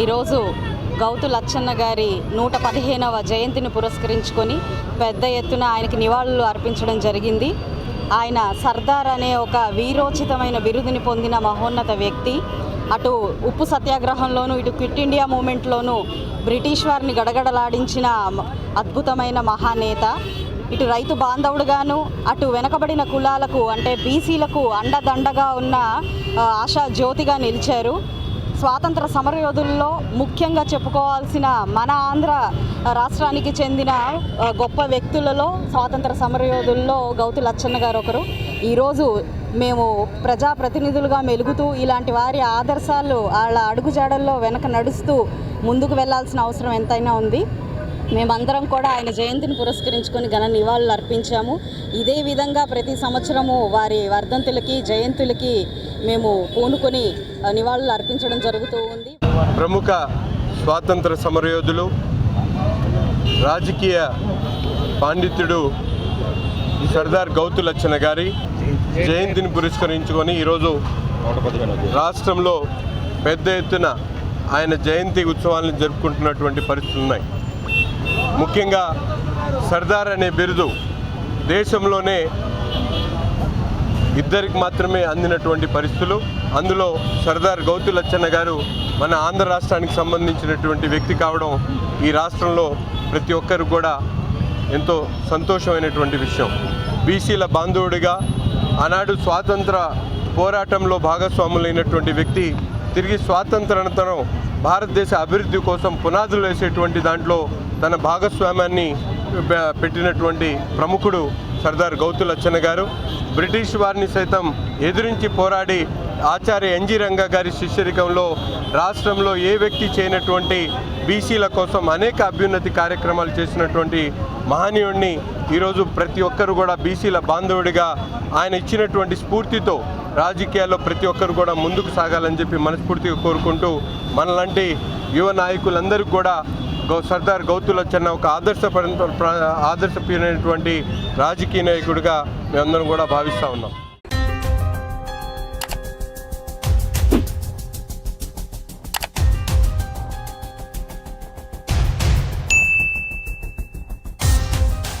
ఈరోజు గౌతు లచ్చన్న గారి నూట పదిహేనవ జయంతిని పురస్కరించుకొని పెద్ద ఎత్తున ఆయనకి నివాళులు అర్పించడం జరిగింది. ఆయన సర్దార్ అనే ఒక వీరోచితమైన బిరుదుని పొందిన మహోన్నత వ్యక్తి. అటు ఉప్పు సత్యాగ్రహంలోనూ ఇటు క్విట్ ఇండియా మూమెంట్లోనూ బ్రిటిష్ వారిని గడగడలాడించిన అద్భుతమైన మహానేత. ఇటు రైతు బాంధవుడుగాను అటు వెనకబడిన కులాలకు అంటే బీసీలకు అండదండగా ఉన్న ఆశా జ్యోతిగా నిలిచారు. స్వాతంత్ర సమరయోధుల్లో ముఖ్యంగా చెప్పుకోవాల్సిన మన ఆంధ్ర రాష్ట్రానికి చెందిన గొప్ప వ్యక్తులలో స్వాతంత్ర సమరయోధుల్లో గౌతు లచ్చన్న గారు ఒకరు. ఈరోజు మేము ప్రజాప్రతినిధులుగా మెలుగుతూ ఇలాంటి వారి ఆదర్శాలు వాళ్ళ అడుగుజాడల్లో వెనక నడుస్తూ ముందుకు వెళ్ళాల్సిన అవసరం ఎంతైనా ఉంది. మేమందరం కూడా ఆయన జయంతిని పురస్కరించుకొని ఘన నివాళులు అర్పించాము. ఇదే విధంగా ప్రతి సంవత్సరము వారి వర్ధంతులకి జయంతులకి మేము పూనుకొని నివాళులు అర్పించడం జరుగుతూ ఉంది. ప్రముఖ స్వాతంత్ర సమరయోధులు రాజకీయ పాండిత్యుడు సర్దార్ గౌతులచ్చన్న గారి జయంతిని పురస్కరించుకొని ఈరోజు రాష్ట్రంలో పెద్ద ఎత్తున ఆయన జయంతి ఉత్సవాలను జరుపుకుంటున్నటువంటి పరిస్థితులు ఉన్నాయి. ముఖ్యంగా సర్దార్ అనే బిరుదు దేశంలోనే ఇద్దరికి మాత్రమే అందినటువంటి పరిస్థితులు. అందులో సర్దార్ గౌతు లచ్చన్న గారు మన ఆంధ్ర రాష్ట్రానికి సంబంధించినటువంటి వ్యక్తి కావడం ఈ రాష్ట్రంలో ప్రతి ఒక్కరు కూడా ఎంతో సంతోషమైనటువంటి విషయం. బీసీల బాంధవుడిగా ఆనాడు స్వాతంత్ర పోరాటంలో భాగస్వాములైనటువంటి వ్యక్తి తిరిగి స్వాతంత్రానంతరం భారతదేశ అభివృద్ధి కోసం పునాదులు వేసేటువంటి దాంట్లో తన భాగస్వామ్యాన్ని పెట్టినటువంటి ప్రముఖుడు సర్దార్ గౌతు లచ్చన్న గారు బ్రిటిష్ వారిని సైతం ఎదిరించి పోరాడి ఆచార్య ఎన్జి రంగ గారి శిష్యరికంలో రాష్ట్రంలో ఏ వ్యక్తి చేయనటువంటి బీసీల కోసం అనేక అభ్యున్నతి కార్యక్రమాలు చేసినటువంటి మహనీయుడిని ఈరోజు ప్రతి ఒక్కరు కూడా బీసీల బాంధవుడిగా ఆయన ఇచ్చినటువంటి స్ఫూర్తితో రాజకీయాల్లో ప్రతి ఒక్కరు కూడా ముందుకు సాగాలని చెప్పి మనస్ఫూర్తిగా కోరుకుంటూ మనలాంటి యువ నాయకులందరికీ కూడా గౌ సర్దార్ గౌతు లచ్చన్న ఒక ఆదర్శపర ఆదర్శపరమైనటువంటి రాజకీయ నాయకుడిగా మేమందరం కూడా భావిస్తూ ఉన్నాం.